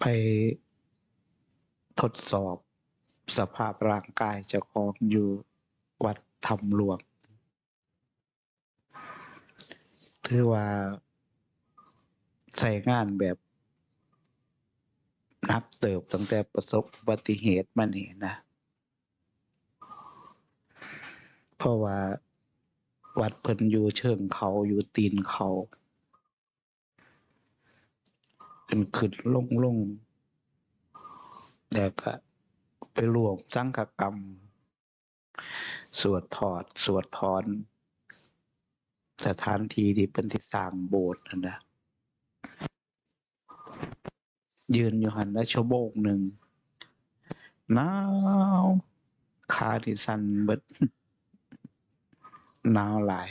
ไปทดสอบสภาพร่างกายเจ้าของอยู่วัดธรรมหลวง ถือว่าใส่งานแบบนักเติบตั้งแต่ประสบอุบัติเหตุมานี่นะ เพราะว่าวัดเพิ่นอยู่เชิงเขาอยู่ตีนเขา ขึ้นขึ้นลงลงแล้วก็ไปรวมสังฆกรรม สวดถอด สวดถอน สถานที่ที่เป็นที่สร้างโบสถ์นั่นนะยืนอยู่หันได้ชั่วโมงหนึ่งหนาวขาที่สั่นเบิดหนาวหลาย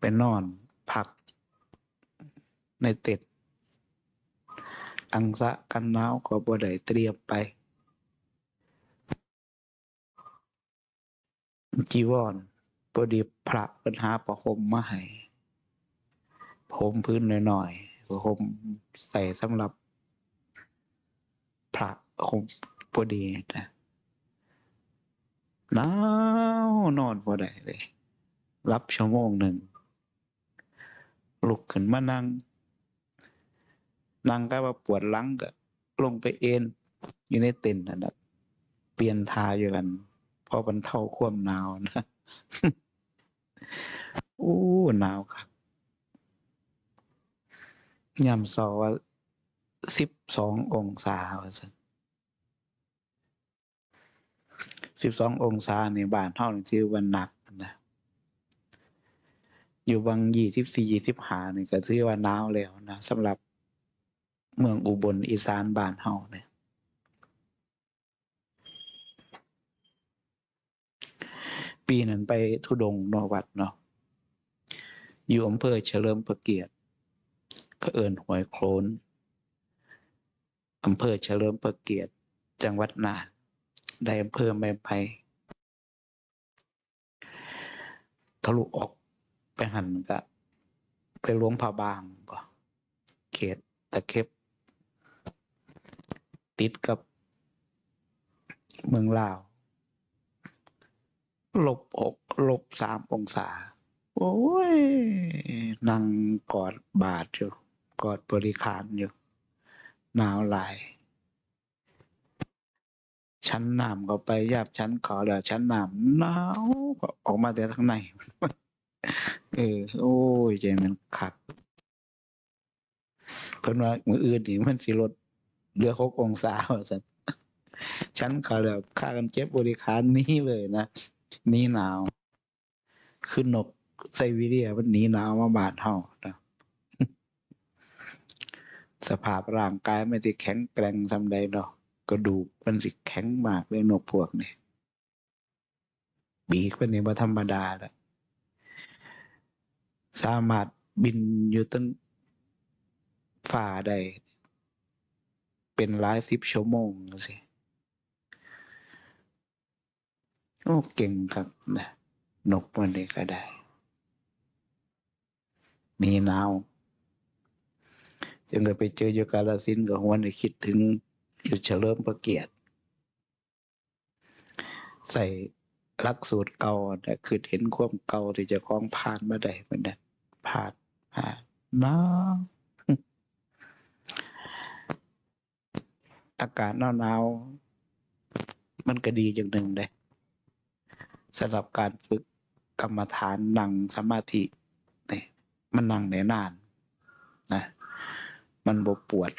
ไปนอน พัก ในเต็ดอังสะกันหนาวก็บ่ได้เตรียมไป จีวรพอดีพระปัญหาประคมมาให้ผมพื้นหน่อยๆประคมใส่สำหรับ พระคมพอดีนะหนาวนอนพอได้เลย รับชั่วโมงหนึ่ง ลุกขึ้นมานั่ง นั่งก็ว่าปวดหลังก็ลงไปเอนอยู่ในเต็นท์นะนะเปลี่ยนทาอยู่กันพอบรรเทาความหนาวนะโอ้หนาวครับยามเสาว่าสิบสององศาว่าซั่นสิบสององศาในบ้านเท่านี่ถือว่าหนัก อยู่บางยี่สิบสี่ยี่สิบห้านี่ก็ถือว่าหนาวแล้วนะสำหรับเมืองอุบลอีสานบ้านเฮาเนี่ยปีนั้นไปทุดงนอวัดเนาะอยู่อำเภอเฉลิมพระเกียรติก็เอินหวยโคลนอำเภอเฉลิมพระเกียรติจังหวัดน่านได้อำเภอแม่ไพทะลุออก ไปหันก็ไปหลวงพระบางบ่เขตตะเข็บ ติดกับ เมืองลาวลบอกลบสามองศา โอ้ย นั่งกอดบาทอยู่ กอดบริขารอยู่หนาวหลายชั้นน้ำก็ไปยาบชั้นเขาแล้วชั้นน้ำหนาวก็ออกมาแต่ข้างใน เออ โอ้ยใจมันคักเพิ่นว่ามืออื่นนี่มันสิลดเหลือหกองศาวฉันชั้นเขาแล้วค่ากันเจ็บบริการนี้เลยนะหนี้หนาวคือนนกไซบีเรียมันหนีหนาวมาบาดเฮานะสภาพร่างกายไม่ได้แข็งแกร่งสำใดดอกกระดูกมันสิแข็งมากเลยนกพวกนี้ บีกเป็นนี่บ่ธรรมดาละ สามารถบินอยู่ตั้งฝ่าได้เป็นหลายสิบชั่วโมงสิโอ้เก่งครับนะนกมันนี้ก็ได้หนีหนาวจึงก็ไปเจออยู่กาลสินกับหัวในคิดถึงอยู่เฉลิมพระเกียรติ ใส่ลักสูตรเก่าแต่คือเห็นความเก่าที่จะคล้องผ่านมาได้เหมือนนั้น ผ่านผ่านหนาวอากาศหนาวๆมันก็ดีอย่างหนึ่งเลยสำหรับการฝึกกรรมฐานนั่งสมาธิเนี่ยมันนั่งได้นานนะมันบ่ปวด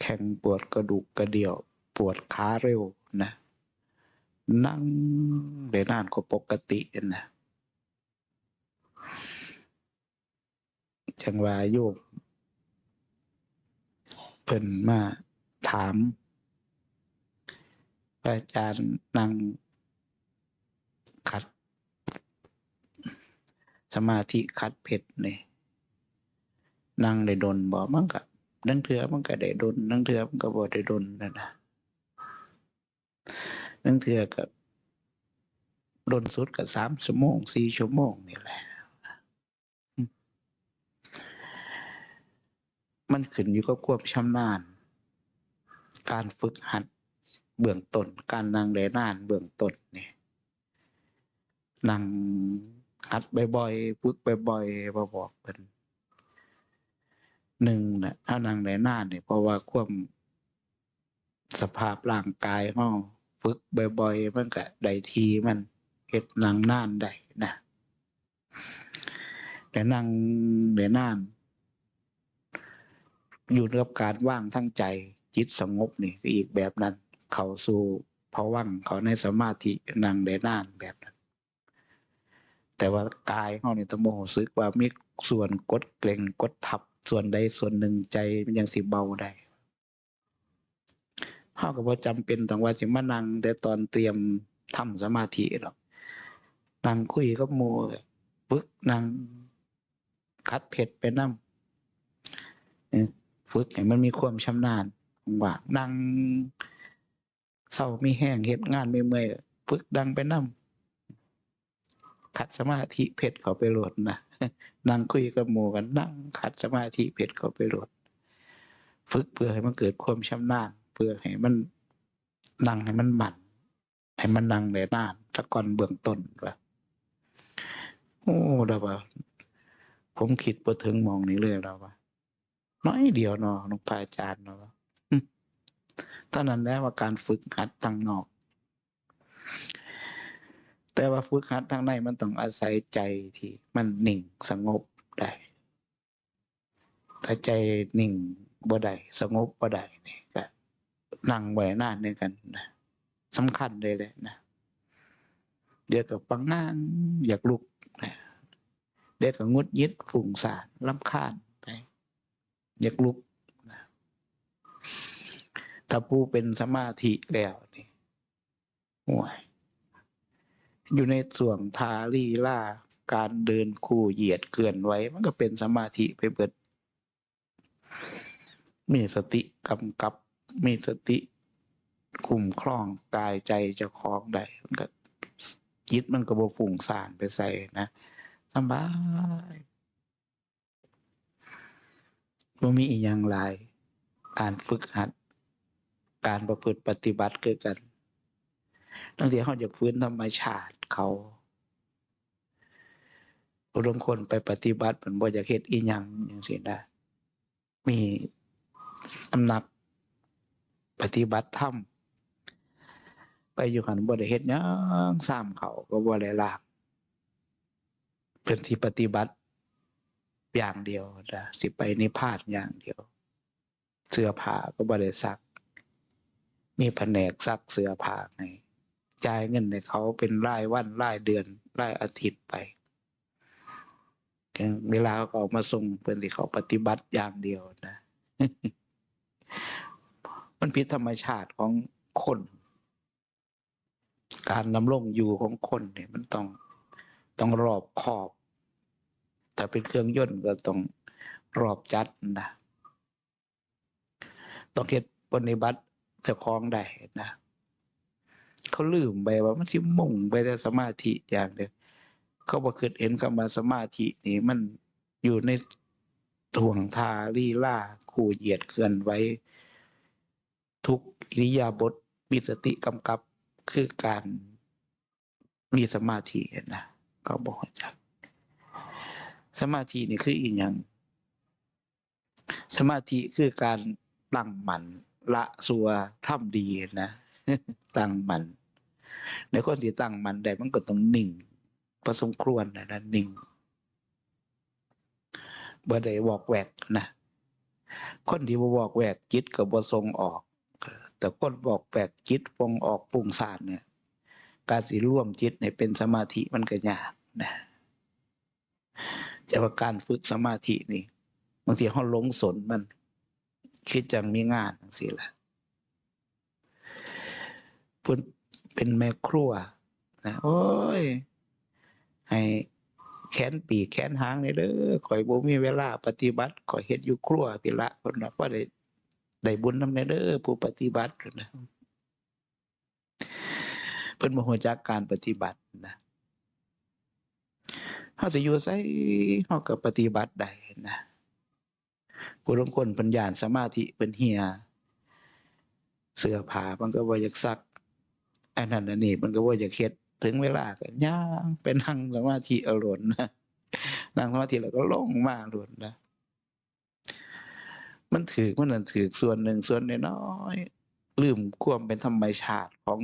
แข้งปวดกระดูกกระเดี่ยว ปวดขาเร็วนะ นั่งได้นานกว่าปกตินะ จังว่าโยมเพิ่นมาถามพระอาจารย์นั่งขัด สมาธิขัดเพชรเนี่ยนั่งได้ดนบ่มันก็นั่งเถือมันก็ได้ดนนั่งเถือมันก็บ่ได้ดนนั่นนะนั่งเถือก็ดนสุดก็สามชั่วโมงสี่ชั่วโมงนี่แหละ มันขึ้นอยู่กับความชำนาญ การฝึกหัดเบื้องต้น การนั่งได้นานเบื้องต้นเนี่ยนั่งหัดบ่อยๆฝึกบ่อยๆบ่บอกเพิ่นหนึ่งนะถ้านั่งได้นานเนี่ยเพราะว่าความสภาพร่างกายเฮาฝึกบ่อยๆมันก็ได้ทีมันเฮ็ดนั่งนานได้นะแต่นั่งได้นาน อยู่กับการว่างทั้งใจจิตสงบนี่ก็อีกแบบนั้น เขาสู่ภวังเขาในสมาธินั่งได้นานแบบนั้น แต่ว่ากายเฮาเนี่ต้องบ่รู้สึกว่ามีส่วนกดเกรงกดทับส่วนใดส่วนหนึ่งใจมันยังสิเบาได้เฮาก็บ่จำเป็นต้องว่าสิมานั่งแต่ตอนเตรียมทำสมาธิหรอกนั่งคุยกับหมูปึกนั่งคัดเผ็ดไปนำเออ ฝึกให้มันมีความชำนาญว่านั่งเศร้ามีแห้งเฮ็ดงานไม่เมื่อยฝึกดังไปนํขัดสมาธิเพชรเขาไปโหลดนะนั่งคุยกับหมู่กันนั่งขัดสมาธิเพชรเขาไปโหลด ฝึกเพื่อให้มันเกิดความชำนาญเพื่อให้มันนั่งให้มันหมั่นให้มันนั่งได้นานตะก่อนเบื้องต้นว่าโอ้ดาว่าผมคิดบ่ถึงมองนี้เลยแล้วว่า น้อยเดียวเนาะหลวงพระอาจารย์เนาะอืมเท่านั้นแล้วว่าการฝึกหัดทางนอก แต่ว่าฝึกหัดทางในมันต้องอาศัยใจที่มันนิ่งสงบได้ถ้าใจนิ่งบ่ได้สงบบ่ได้นี่ก็นั่งไว้นานด้วยกันนะสำคัญเลยแหละนะเดี๋ยวก็ปังงานอยากลุกนะเดี๋ยวก็งดยิดฝุ่งซ่านรำคาญ ยกลุกนะถ้าผู้เป็นสมาธิแล้วนี่โอ้ยอยู่ในส่วงทาลีล่าการเดินคู่เหยียดเกลื่อนไว้ มันก็เป็นสมาธิไปเบิด มีสติกำกับ มีสติคุมครองกายใจเจะคล้าของได้มันก็จิตมันก็บ่ฝุ่งซ่านไปใส่นะสบาย บ่มีอีหยังหลาย การฝึกหัด การประพฤติปฏิบัติคือกันบางทีเขาอยากฟื้นธรรมชาติเขาบางคนไปปฏิบัติเหมือนบ่อยากเฮ็ดอีหยังอย่างซี้นะมีสำนักปฏิบัติธรรมไปอยู่หันบ่ได้เฮ็ดหยังซ้ำเขาก็บ่ได้ลากเพิ่นสิปฏิบัติ อย่างเดียวนะสิไปนิพพานอย่างเดียว เสื้อผ้าก็บ่ได้ซักมีแผนกซักเสื้อผ้าให้จ่ายเงินให้เขาเป็นรายวันรายเดือนรายอาทิตย์ไปเวลาเขาออกมาส่งเพิ่นสิเขาปฏิบัติอย่างเดียวนะ มันผิดธรรมชาติของคน การดำรงอยู่ของคนเนี่ย มันต้องต้องรอบคอบ ถ้าเป็นเครื่องยนต์ก็ต้องรอบจัดนะ ต้องเฮ็ดปฏิบัติเจ้าของได้นะ เขาลืมไปว่ามันสิมุ่งไปแต่สมาธิอย่างเดียวเขาบ่คิดเห็นคำว่าสมาธินี่มันอยู่ในถ่วงทาลีล่าคู่เหยียดเคลื่อนไหวทุกอิริยาบถมีสติกำกับคือการมีสมาธินะเขาบอกจัก สมาธินี่คืออีหยังสมาธิคือการตั้งมั่นละสัวทำดีนะตั้งมั่นในคนที่ตั้งมั่นได้มันก็ต้องนิ่งพอสมควรนะนะนิ่งบ่ได้วอกแวกนะคนที่บ่วอกแวกจิตก็บ่ทรงออก แต่คนบอกแวกจิตฟงออกปุ่งสานเนี่ย การสิร่วมจิตให้เป็นสมาธิมันก็ยากนะ แต่ว่าการฝึกสมาธินี่บางทีเขาหลงสนมัน คิดจังมีงานจังซี่ล่ะเพิ่นเป็นแม่ครัวนะโอ้ย ให้แขนปีแขนหางนี่เด้อข่อยบ่มีเวลาปฏิบัติข่อยเฮ็ดอยู่ครัวพี่ละเพิ่นน่ะว่าได้ได้บุญนำแน่เด้อผู้ปฏิบัตินนะเพิ่นบ่ฮู้จักการปฏิบัตินะ เฮาจะอยู่ไสเฮาก็ปฏิบัติได้นะผู้ลงคนเพิ่นย่าสมาธิเพิ่นเหีย เสื้อผ้ามันก็บ่อยากซักอันนั้นอันนี้มันก็บ่อยากเฮ็ดถึงเวลาก็ย่างไปนั่งสมาธิอาโลดนะนั่งสมาธิแล้วก็ลงมาโลดนะมันถือมันนั่นถือส่วนหนึ่งส่วนน้อยลืมความเป็นธรรมชาติของ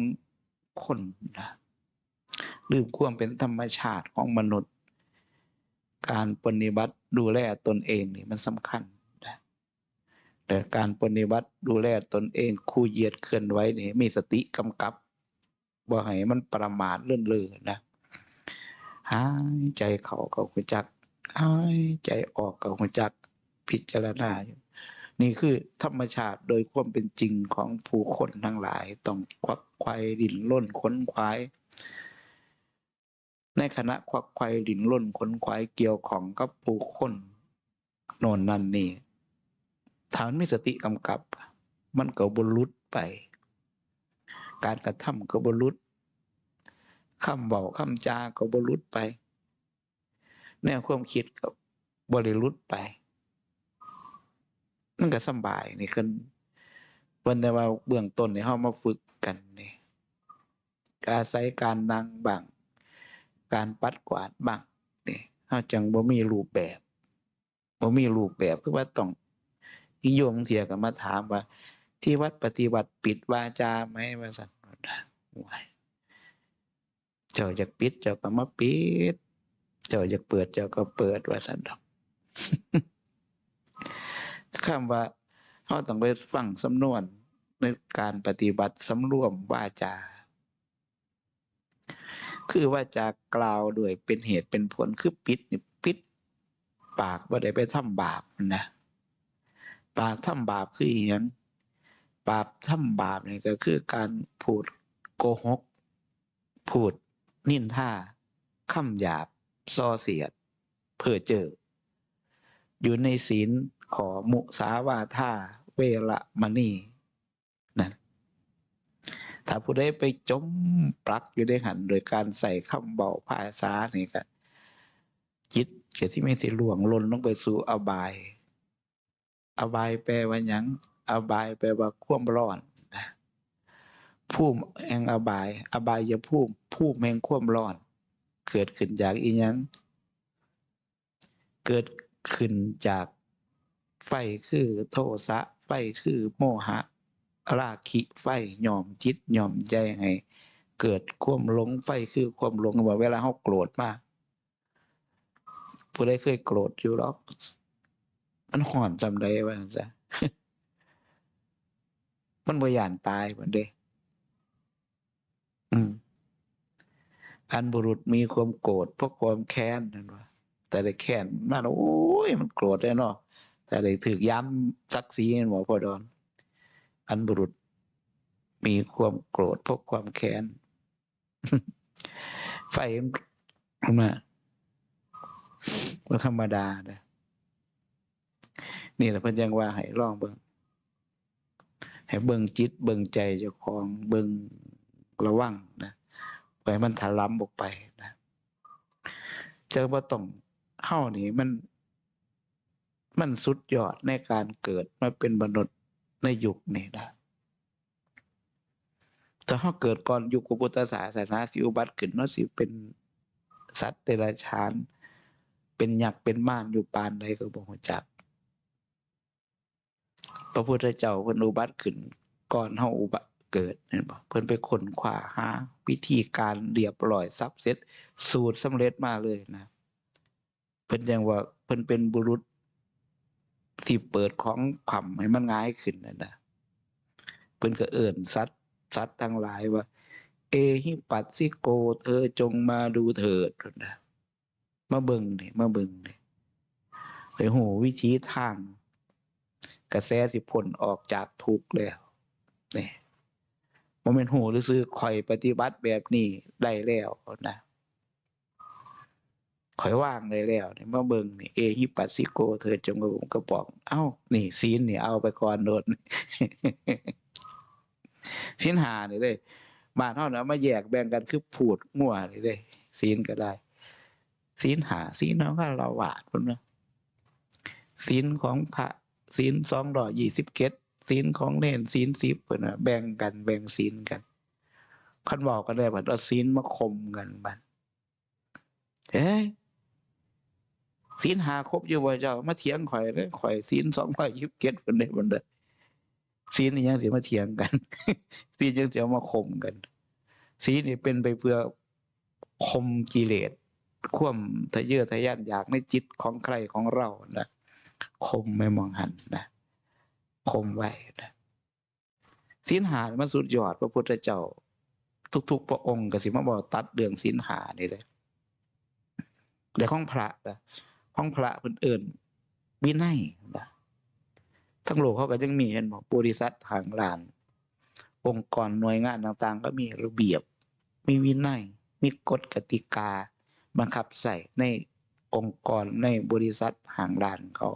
คนนะลืมความเป็นธรรมชาติของมนุษย์ การปฏิบัติดูแลตนเองนี่มันสำคัญนะแต่การปฏิบัติดูแลตนเองคู่เหยียดเคลื่อนไหวนี่มีสติกำกับบ่ให้มันประมาทเลื่อนเลือนะหายใจเข้าก็หัวจักหายใจออกก็หัวจักพิจารณาอยู่นี่คือธรรมชาติโดยความเป็นจริงของผู้คนทั้งหลาย ต้องควักไขว่ดินล้นค้นควาย ในขณะควักไขว่ดินล้นค้นควายเกี่ยวของกับผู้คนโน่นนั่นนี่ถ้ามันมีสติกำกับ มันก็บรุดไป การกระทำก็บรุดคำเบอกคำจาก็บรุดไป แนวความคิดก็บริลุดไป มันก็สบายนี่ขึ้นวันแต่ว่าเบื้องต้นเนี่ยเฮามาฝึกกันนี่การใช้การนั่งบ้าง การปัดกวาดบ้างนี่เฮาจังบ่มีรูปแบบบ่มีรูปแบบคือว่าต้องนิยมเทียก็มาถามว่า ที่วัดปฏิบัติปิดวาจาไหมว่าซั่นว้าเจ้าอยากปิดเจ้าก็มาปิด เจ้าอยากเปิดเจ้าก็เปิดว่าซั่นดอกคำว่าเราต้องไปฟังสำนวนในการปฏิบัติสำรวมวาจา คือว่าจากล่าวด้วยเป็นเหตุเป็นผลคือปิดนี่ปิด ปากว่าได้ไปทำบาปนะปากทำบาปคืออหยังปากทำบาปนี่ก็คือการพูดโกหก พูด นินท่าคำหยาบส่อเสียด เพื่อเจอ อยู่ในศีลขอมุสาวาท่าเวละมณีนั่ ถ้าผู้ใดไปจมปลักอยู่ในหันโดยการใส่คำเบาภาษานี่ก็จิตเก็ที่ไม่สิหลวงลนลงไปสู่อบาย อบายแปลว่าหยังอบายแปลว่าควมร้อนนะภูมิแห่งอบาย อบายอย่าภูมิภูมิแห่งควมร้อน เกิดขึ้นจากอีหยัง เกิดขึ้นจากไฟคือโทสะไฟคือโมหะ ราคิไฟยอมจิตยอมใจให้ เกิดความหลงไฟคือความหลงว่าเวลาเขาโกรธมากผู้ใดเคยโกรธอยู่หรอก มันห่อนจำได้ว่าจะมันบยานตายเหมือนเด้อืมอันบุรุษมีความโกรธเพราะความแค้นนั่นว่าแต่ได้แค้นมันโอ้ยมันโกรธเลยเนาะแต่ได้ถือย้ำซักซีนหมอพอดอน อันบุรุษ มีความโกรธพราะความแค้นไฟมันมาว่าธรรมดานะนี่แหละเพิ่นยังว่าให้ลองเบิ่งให้เบิ่งจิต เบิ่งใจเจ้าของเบิ่งระวังนะไปมันถลำออกไปนะเจอว่าต้องเฮานี่มัน มันสุดยอดในการเกิดมาเป็นมนุษย ในยุคนี้นะถ้าเฮาเกิดก่อนยุคพุทธศาสนาสิอุบัติขึ้นเนาะสิเป็นสัตว์เดรัจฉาน เป็นยักษ์เป็นม่านอยู่ปานใดก็บ่ฮู้จัก พระพุทธเจ้าเพิ่นอุบัติขึ้นก่อนเฮาอุบัติเกิดเห็นบ่เพิ่นไปค้นคว้าหาวิธีการเรียบร้อยซับเสร็จสูตรสำเร็จมาเลยนะ เพิ่นยังว่าเพิ่นเป็นบุรุษ ที่เปิดของขำให้มันง่ายขึ้นนั่นนะเพิ่นก็เอิ้นสัตว์สัตว์ทั้งหลายว่า เอหิปัสสิโก เธอจงมาดูเถิดนะมาเบิ่งนี่มาเบิ่งนี่ไปหูวิธีทาง กระแสสิพ้นออกจากทุกข์แล้วนี่บ่แม่นหูหรือซื้อข่อยปฏิบัติแบบนี้ได้แล้วนะ ข่อยว่างได้แล้วเนี่ยมาเบิ่งนี่เอหิปัสสิโก เธอจงมาผมก็บอกเอ้า นี่ศีลนี่เอาไปก่อนโดดศีลหานี่เด้บ้านเฮาน่ะมาแยกแบ่งกันคือพูดมั่วนี่เด้ศีลก็ได้ศีลหาศีลของฆราวาสพุ่นนะศีลของพระศีลสองร้อยยี่สิบเกตศีลของเนนศีลสิบพิ่นน่ะแบ่งกันแบ่งศีลกันคันบอกกันได้บัดเอาศีลมาคมกันบัดเฮ้ย ศีลหาครบอยู่บ่เจ้า มาเถียงข่อยเด้อข่อยศีลสองร้อยยิบเกตเพิ่นได้เพิ่นเด้อศีลนี่ยังเสิมาเถียงกันศีลยังเสิเอามาคมกันศีลนี่เป็นไปเพื่อคมกิเลสควมทะเยอทะยานอยากในจิตของใครของเรานะคมไม่มองหันนะคมไว้นะศีลหามันสุดยอดพระพุทธเจ้า ทุก ๆ พระองค์ก็สิมาบอกตัดเรื่องศีลหานี่เลยเดี๋ยวของพระนะ ของพระเพิ่นเอิ่นวินัยนะทั้งโลกเขาก็ยังมีเห็นบอกบริษัททางลาน องค์กรหน่วยงานต่างๆ ก็มีระเบียบ มีวินัย มีกฎกติกา บังคับใส่ในองค์กรในบริษัทห่างลานเขา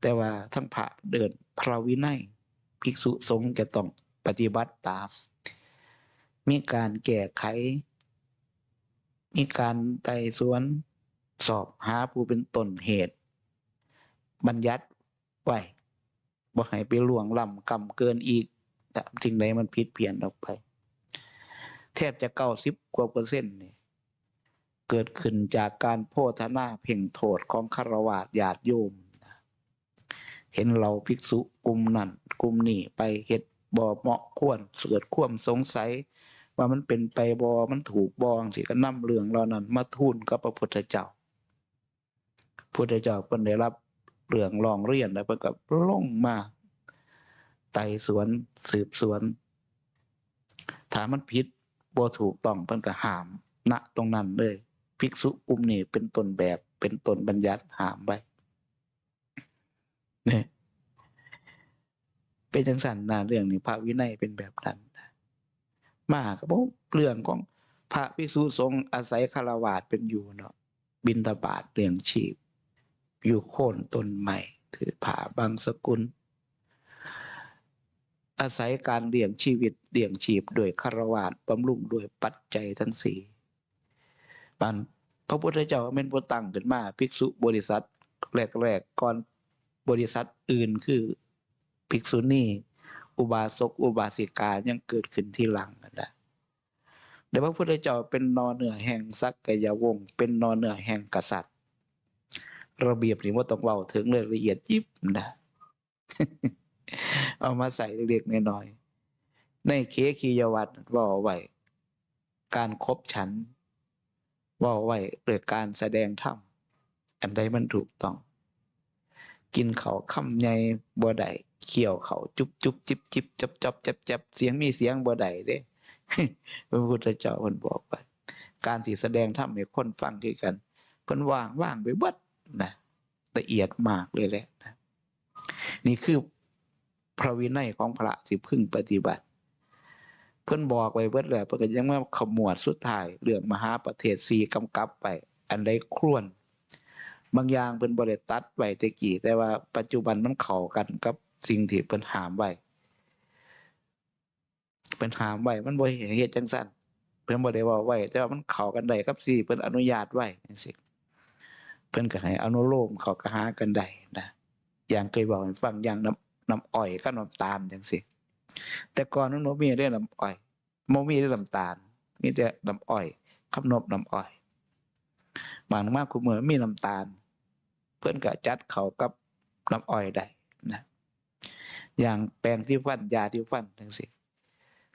แต่ว่าทั้งพระเดินพระวินัย ภิกษุสงฆ์จะต้องปฏิบัติตาม มีการแก้ไข มีการไต่สวน สอบหาผู้เป็นต้นเหตุ บัญญัติไว้บ่ให้ไปล่วงล้ำกรรมเกินอีกแต่สิ่งใดมันผิดเพี้ยนออกไป แทบจะเก้าสิบกว่าเปอร์เซ็นต์เนี่ยเกิดขึ้นจากการโพธนาเพ่งโทษของคารวาสญาติโยม เห็นเราภิกษุกลุ่มนั้นกลุ่มนี้ไปเฮ็ดบ่เหมาะควรเกิดความสงสัย ว่ามันเป็นไปบอมันถูกบองสิก็นำเรื่องเหล่านั้นมาทูลกับพระพุทธเจ้า พุทธเจ้าเพิ่นได้รับเรื่องร้องเรียนแล้วเพิ่นก็ลงมาไต่สวนสืบสวนถามมันผิดบ่ถูกต้องเพิ่นก็ห้ามณตรงนั้นเลยภิกษุกลุ่มนี้เป็นต้นแบบเป็นต้นบัญญัติห้ามไว้เนี่ยเป็นจังสันนะเรื่องนี้พระวินัยเป็นแบบนั้นมาก็บอกเรื่องของพระภิกษุสงฆ์อาศัยคารวาสเป็นอยู่เนาะบินทบาทเลี้ยงชีพ อยู่โค่นต้นใหม่ ถือผ้าบางสกุล อาศัยการเลี้ยงชีวิตเลี้ยงชีพโดยคารวาสบำรุงโดวยปัจจัยทั้งสี่ปันพระพุทธเจ้าเป็นผู้ตั้งขึ้นมาภิกษุบริษัทแรกๆก่อนบริษัทอื่นคือภิกษุณีอุบาสกอุบาสิกายังเกิดขึ้นที่หลังนะเดี๋ยวพระพุทธเจ้าเป็นนอเหนือแห่งสักกยวงศ์เป็นนอเหนือแห่งกษัตริย์ ระเบียบนี่ว่าต้องเว้าถึงเลยละเอียดยิบนะเอามาใส่เล็กๆน้อยๆในเคคียวัตรว่าไว้การครบฉันว่าเอาไว้โดยการแสดงธรรมอันใดมันถูกต้อง กินเขาคำใหญ่บ่ได้เขี่ยวเขาจุบจุบจิบจิบจับจับจับจับเสียงมีเสียงบ่ได้เด้พระพุทธเจ้าเพิ่นบอกไปการที่แสดงธรรมให้คนฟังคือกันเพิ่นว่างว่างไปเบิด นะละเอียดมากเลยแหละนะนี่คือพระวินัยของพระสิพึ่งปฏิบัติ เพิ่อนบอกไว้เบิดแล้วเพิ่อนยังมาขมวดสุดท้ายเรื่องมหาประเทศสีกำกับไป อันใดครวน บางอย่างเพิ่นบ่ได้ตัดไว้ต่กี้แต่ว่าปัจจุบันมันเข้ากันกับสิ่งที่เพิ่นหามไว้เพิ่นหามไว้มันบ่เฮ็ดจังซั่นเพิ่อนบ่ได้ว้าไว้แต่ว่ามันเข้ากันได้กับสิ่เพิ่นอนุญาตไว้จังซี่ เพิ่นก็ให้อนุโลมเขาก็หากันได้นะอย่างเคยบอกให้ฟังอย่างน้ำน้ำอ้อยกับน้ำตาลจังซี่แต่ก่อนมันบ่มีได้น้ำอ้อยบ่มีได้น้ำตาลมีแต่น้ำอ้อยกับนบน้ำอ้อยบางมากคุมื้อมีน้ำตาล เพิ่อนก็จัดเขากับน้ำอ้อยได้นะอย่างแปรงสีฟันยาที่ฟันจังซี่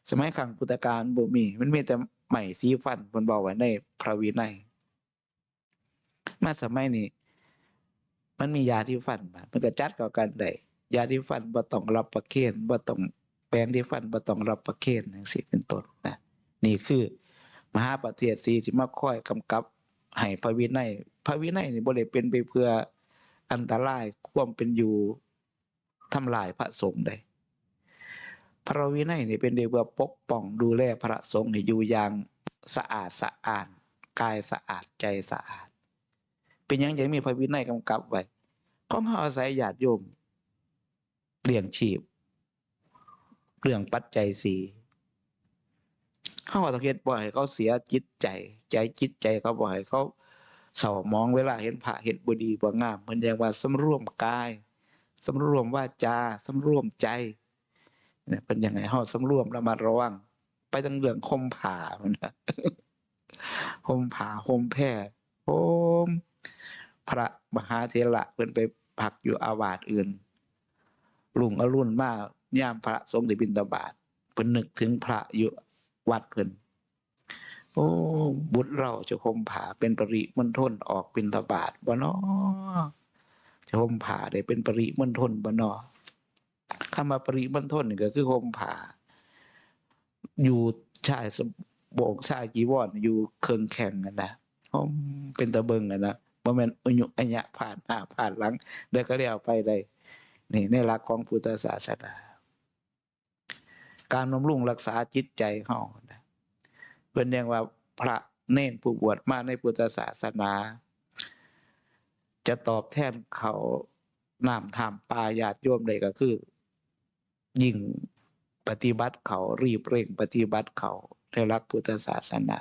สมัยครั้งพุทธกาลบ่มี มันมีแต่ไม้สีฟันเพิ่นบอกไว้ในพระวินัย มาสมัยนี้ มันมียาที่ฟันมามันก็จัดเข้ากันได้ยาที่ฟันบ่ต้องรับประเคนบ่ต้องแปรงที่ฟันบ่ต้องรับประเคนจังซี่เป็นต้นนะนี่คือ มหาประเทศสีสิมาค่อยกำกับให้พระวินัยพระวินัยนี่บ่ได้เป็นไปเพื่ออันตรายความเป็นอยู่ทำลายพระสงฆ์ได้พระวินัยนี่เป็นเพื่อปกป้องดูแลพระสงฆ์ให้อยู่อย่างสะอาดสะอาดกายสะอาดใจสะอาด เป็นยังยังมีพระวินัยกำกับไว้ของเฮาอาศัยญาติโยมเลี้ยงชีพเรื่องปัจจัยสี่เฮาต้องเฮ็ดบ่ให้เขาเสียจิตใจ ใจจิตใจเขาบ่ให้เขาเศร้ามองเวลาเห็นพระเห็นบุดีบ่งามเพิ่นเรียกว่าสำรวมกายสำรวมวาจาสำรวมใจเนี่ยเป็นยังไงเฮาสำรวมระมัดระวัง ไปตั้งเรื่องคมผ่ามันนะคมผ่าคมแพร่โอม พระมหาเถระเพิ่นไปพักอยู่อาวาสอื่นลุงอรุณมากย่ามพระสงฆ์ที่บิณฑบาตเพิ่นนึกถึงพระอยู่วัดเพิ่นโอ้บุตรเราจะคมผ่าเป็นปริมณฑลออกบิณฑบาตบ่นาะจะคมผ่าได้เป็นปริมณฑลบ่นาะคำว่าปริมณฑลนี่ก็คือคมผ่าอยู่ชายสบกชายจีวรอยู่เคิงแข่งกันนะเป็นตะเบิงกันนะ บ่แม่นอุญุอัญญะผ่านหน้าผ่านหลังเดี๋ยวก็เรียกไปได้นี่ในหลักของพุทธศาสนา การบำรุงรักษาจิตใจเฮาเป็นอย่างว่าพระเน้นผู้บวชมาในพุทธศาสนา จะตอบแทนเขาน้ำทามปาญาติโยมได้ก็คือ ยิ่งปฏิบัติเขารีบเร่งปฏิบัติเขาในรักพุทธศาสนา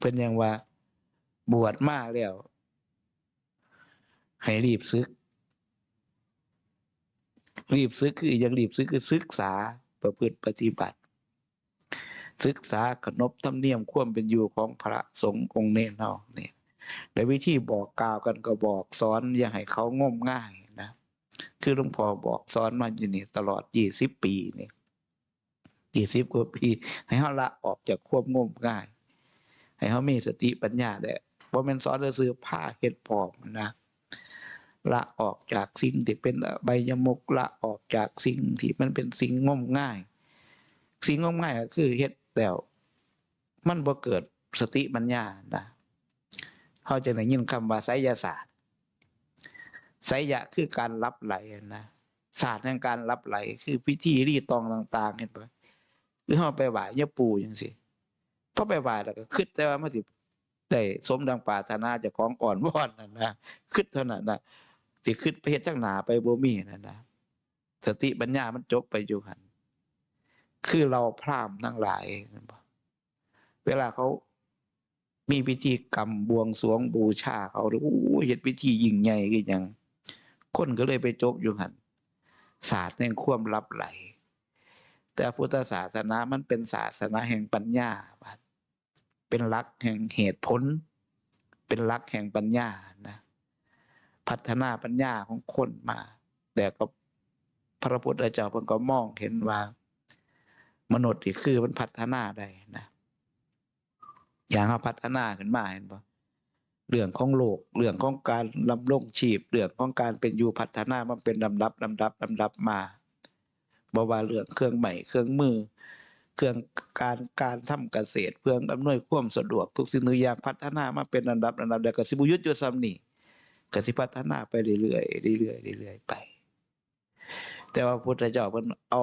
เป็นอย่างว่า บวชมากแล้ว ให้รีบซึก รีบซึกคืออย่างรีบซึกคือศึกษาประพฤติปฏิบัติ ศึกษาขนบธรรมเนียมความเป็นอยู่ของพระสงฆ์องค์เนรเนาะนี่ในวิธีบอกกล่าวกันก็บอกสอนอย่าให้เขางมง่ายนะคือหลวงพ่อบอกสอนมาอยู่นี่ตลอดยี่สิบปีนี่ยี่สิบกว่าปีให้เขาละออกจากความงมง่าย ให้เขามีสติปัญญาได้ ว่ามันสอนซื้อผ้าเห็ดปอบนะละออกจากสิ่งที่เป็นใบยมกละออกจากสิ่งที่มันเป็นสิ่งงมง่าย สิ่งงมง่ายก็คือเฮ็ดแล้วมันบ่เกิดสติปัญญานะเขาจะได้ยินคำว่าไสยศาสตร์ไสยะคือการรับไหลนะศาสตร์แห่งการรับไหล คือพิธีรีตองต่าง ๆ เห็นปะหรือเขาไปไหว้ยาปูอย่างสิพอไปไหว้แล้วก็คิดแต่ว่ามันสิ ได้สมดังปรารถนาเจากของอ่อนวอนนั่นนะคิดเท่านั้นนะสิคิดไปเฮ็ดจังหนาไปบ่มีนั่นนะสติปัญญามันจบไปอยู่หันคือเราพร่ำทั้งหลายนั่นบ่เวลาเขามีพิธีกรรมบวงสรวงบูชาเขาโอ้เฮ็ดพิธียิ่งใหญ่คือหยังคนก็เลยไปจบอยู่หันศาสตร์แห่งความลับไหล แต่พุทธศาสนามันเป็นศาสนาแห่งปัญญาบัด เป็นหลักแห่งเหตุผล เป็นหลักแห่งปัญญานะพัฒนาปัญญาของคนมา แต่ก็พระพุทธเจ้าเพิ่นก็มองเห็นว่า มนุษย์นี่คือมันพัฒนาได้นะอย่างเขาพัฒนาขึ้นมาเห็นปะเรื่องของโลก เรื่องของการลำลงชีพ เรื่องของการเป็นอยู่พัฒนามันเป็นลำดับลำดับลำดับมาบว่าเรื่องเครื่องใหม่เครื่องมือ เครื่องการการทำเกษตรเพื่ออำนวยความสะดวกทุกสิ่งทุกอย่างพัฒนามาเป็นลำดับลำดับเดียวกับสิบุยุทธโยซัมนี่ก็สิพัฒนาไปเรื่อยๆเรื่อยๆเรื่อยๆไป แต่ว่าพุทธเจ้าเพิ่นเอา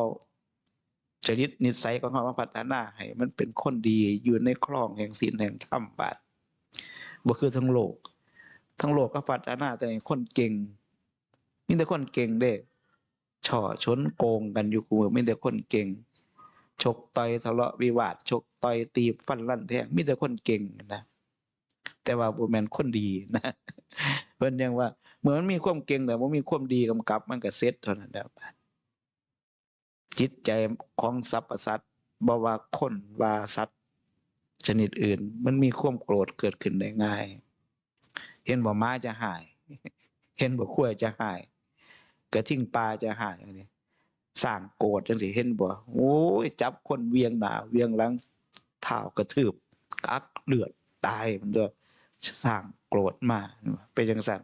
จริตนิสัยของเขามาพัฒนาให้มันเป็นคนดีอยู่ในคลองแห่งศีลแห่งธรรมบาดบ่คือทั้งโลก ทั้งโลกก็พัฒนาแต่คนเก่งมีแต่คนเก่งเด้ช่อชนโกงกันอยู่กูมือมีแต่คนเก่ง ชกต่อยทะเลาะวิวาทชกต่อยตีฟันลั่นแทงมีแต่คนเก่งนะแต่ว่าบ่แม่นคนดีนะเพิ่นยังว่าเหมือนมันมีความเก่งแต่บ่ามีความดีกำกับมันก็เสร็จเท่านั้นแล้วจิตใจของสรรพสัตว์บว่าคนว่าสัตว์ชนิดอื่น มันมีความโกรธเกิดขึ้นได้ง่าย เห็นบ่ม้าจะหาย เห็นบ่ขั้วจะหายกระทิ่งปลาจะหายอันนี้ สร้างโกรธจังสิเห็นบ่โอ้ยจับคนเวียงหนาเวียงหลังเท้ากระทืบกักเลือดตายมันก็สร้างโกรธมาเป็นจังซั่น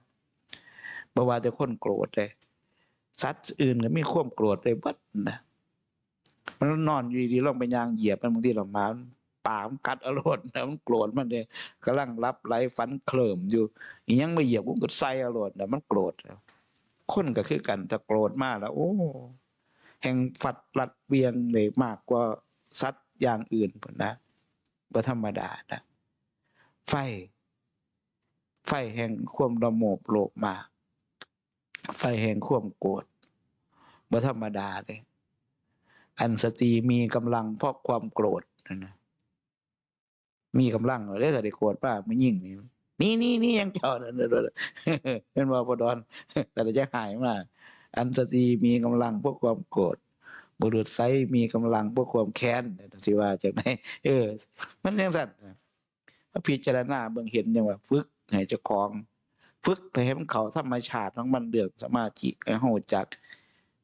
บ่ว่าแต่คนโกรธเลยสัตว์อื่นก็มีความโกรธเลยบิดนะมันนอนอยู่ดีๆลองไปยางเหยียบมันบางทีเรามาปามกัดอรดนะมันโกรธมันเนี่ยกำลังรับไหลฟันเคลิมอยู่อยังไม่เหยียบมันก็ใส่อรดนะมันโกรธคนก็คือกันถ้าโกรธมากแล้ว โอ้ แห่งฝัดรัดเวียงเลยมากกว่าสัตว์อย่างอื่นพุ่นะบ่ธรรมดานะ ไฟ ไฟแห่งความระโมบโลภมา ไฟแห่งความโกรธบ่ธรรมดาเลย อันสตีมีกำลังเพราะความโกรธนะนะมีกำลังเลยถ้าได้โกรธป้าไม่ยิ่งนี่นี่นี่นี่ยังเจ้านั่นเด้อเป็นว่าพอดอน แต่จะหายมา อันสตรีมีกำลังเพวกความโกรธบุรุษไซมีกำลังเพวกความแค้นสิว่าจากไหนเออ มันยังสั่นนะพระพิจารณาเบิ่งเห็นอยังว่าฝึกให้เจ้าของฝึกไปให้มันเข้าธรรมชาติของมันเดือกสมาธิให้เฮาจัก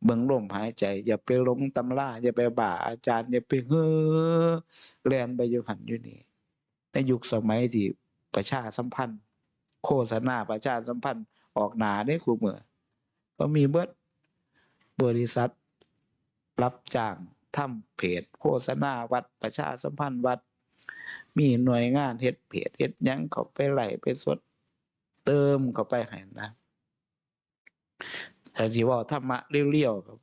เบิ่งลมหายใจ อย่าไปหลงตำราอย่าไปบ่าอาจารย์อย่าไปเฮ้อแลนไปอยู่หันอยู่นี่ในยุคสมัยที่ประชาสัมพันธ์ โฆษณาประชาสัมพันธ์ออกหนาได้ครูเมื่อ ก็มีเบิดบริษัท รับจ้างทำเพจโฆษณาวัดประชาสัมพันธ์วัด มีหน่วยงานเฮ็ดเพจเฮ็ดยังเขาไปไหลไปสดเติมเข้าไปให้นะแต่ที่ว่าธรรมะเรียวๆครับ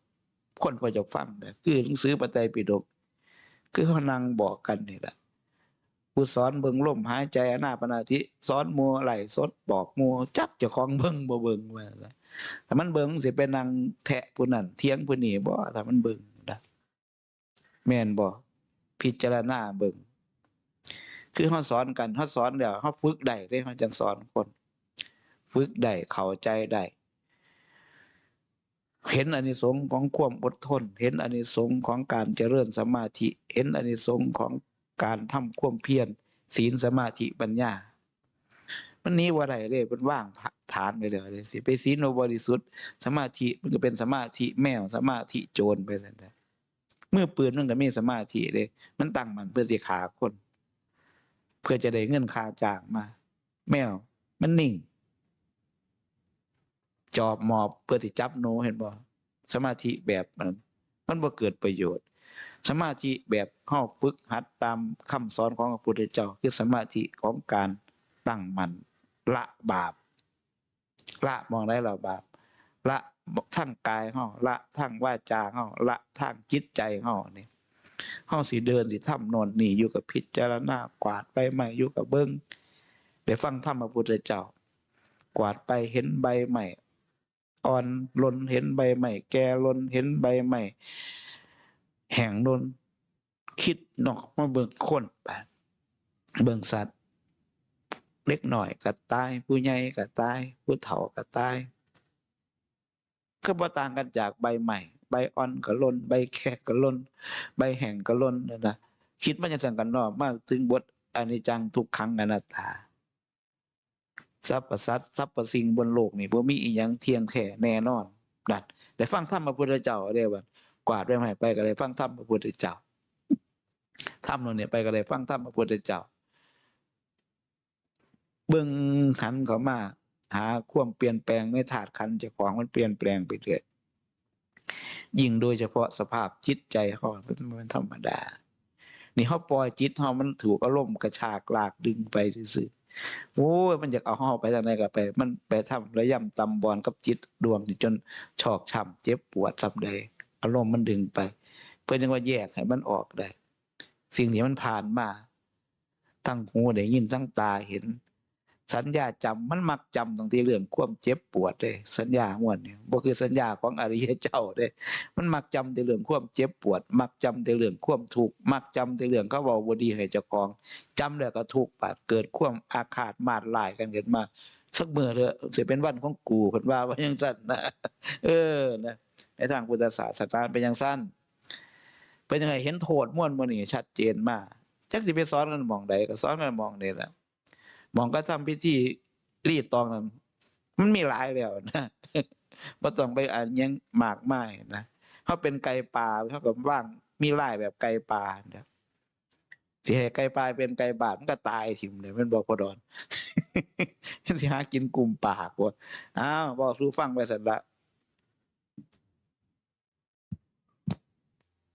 คนพอจะฟังนะคือหนังสือปัจจัยปิฎกคือเขานั่งบอกกันนี่แหละ ผู้สอนเบิ่งลมหายใจอนาปนาธิสอนมัวไหลสดบอกมัวจักเจ้าของเบิ่งบ่เบิ่งว่าซั่นล่ะถ้ามันเบิ่งสิไปนั่งแทะผู้นั้นเถียงผู้นี้บ่ถ้ามันเบิ่งนะแม่นบ่พิจารณาเบิ่งคือเฮาสอนกันเฮาสอนแล้วเฮาฝึกได้เด้เฮาจังสอนคน ฝึกได้เข้าใจได้เห็นอนิสงส์ของความอดทน เห็นอนิสงส์ของการเจริญสมาธิ เห็นอนิสงส์ของ การทำความเพียรศีลสมาธิปัญญา มันนี้ว่าไรเลยมันว่างฐานไปเลยเลยสิไปศีลโนบริสุทธิ์สมาธิมันก็เป็นสมาธิแมวสมาธิโจรไปสันได้เมื่อปืนมันก็มีสมาธิเลย มันตั้งมันเพื่อสิขาคน เพื่อจะได้เงินค่าจ้างมา แมวมันนิ่ง จอบหมอบเพื่อสิจับหนูเห็นบ่สมาธิแบบนั้นมันบ่เกิดประโยชน์ สมาธิแบบเฮาฝึกหัดตามคำสอนของพระพุทธเจ้าคือสมาธิของการตั้งมั่นละบาป ละมองได้ละบาป ละทั้งกายเฮาละทั้งวาจาเฮาละทั้งจิตใจเฮานี่เฮาสิเดินสิทำโนนนี่อยู่กับพิจารณากวาดไปใหม่อยู่กับเบิ่งได้ฟังธรรมพระพุทธเจ้า กวาดไปเห็นใบใหม่อ่อนหล่นเห็นใบใหม่ แก่หล่นเห็นใบใหม่ แห่งหล่นคิดนอกมาเบิ่งคนไปเบิ่งสัตว์ เล็กหน่อยก็ตาย ผู้ใหญ่ก็ตาย ผู้เฒ่าก็ตายก็บ่ต่างกันจากใบใหม่ ใบอ่อนก็ล่นใบแขกก็ล่นใบแห้งก็ล่นนั่นนะคิดมันจะสั่งกันนอกมากถึงบทอนิจจังทุกขังอนัตตาสรรพย์สัตว์สรรพย์สิ่งบนโลกนี่บ่มีอีหยังเที่ยงแท้แน่นอนนั่นได้ฟังธรรมพระพุทธเจ้าได้บัด กวาดไปใหม่ไปก็ได้ฟังธรรมพระพุทธเจ้าธรรมเราเนี่ยไปก็ได้ฟังธรรมพระพุทธเจ้าเบิ่งขันเขามา หาควมเปลี่ยนแปลงในธาตุขันจ้าของมันเปลี่ยนแปลงไปเรื่อยยิ่งโดยเฉพาะสภาพจิตใจเขามันเป็นธรรมดา นี่เขาปล่อยจิตเขามันถูกอารมณ์กระชากลากดึงไปซื่อๆโอ้ยมันอยากเอาเฮาไปทางไหนก็ไป มันไปทำระยำตำบอลกับจิตดวงจนชอกช้ำเจ็บปวดทำใด อารมณ์มันดึงไป เพื่อจังว่าแยกให้มันออกได้ สิ่งที่มันผ่านมา ทั้งหูได้ยินทั้งตาเห็น สัญญาจำมันมักจำตั้งที่เรื่องความเจ็บปวดเด้สัญญาม่วนเนี่ยบ่คือสัญญาของอริยเจ้าเด้มันมักจำแต่เรื่องความเจ็บปวด มักจำแต่เรื่องความทุกข์มักจำแต่เรื่องเขาเว้าบ่ดีให้เจ้าของจำแล้วก็ทุกข์ปาดเกิดความอาฆาตมาดลายกันขึ้นมาสักเมื้อเถอะสิเป็นวันของกูเพิ่นว่าว่าจังซั่นนะเออนะ ในทางพุทธศาสนาเป็นจังซั่นเป็นยังไงเห็นโทษม่วนบ่นี่ชัดเจนมากจักสิไปสอนกันมองใดก็สอนกันมองนี้แหละมองก็ทำพิธีรีดตองนั้นมันมีหลายแล้วนะบ่ต้องไปอ่านยังหมากมายนะเขาเป็นไก่ป่าเขาก็ว่างมีลายแบบไก่ป่านะสิให้ไก่ป่าเป็นไก่บาดมันก็ตายถิ่มเลยมันบอกพอดอนสิหากินกลุ่มปากว่าอ้าวบอกสู้ฟังไปสันละ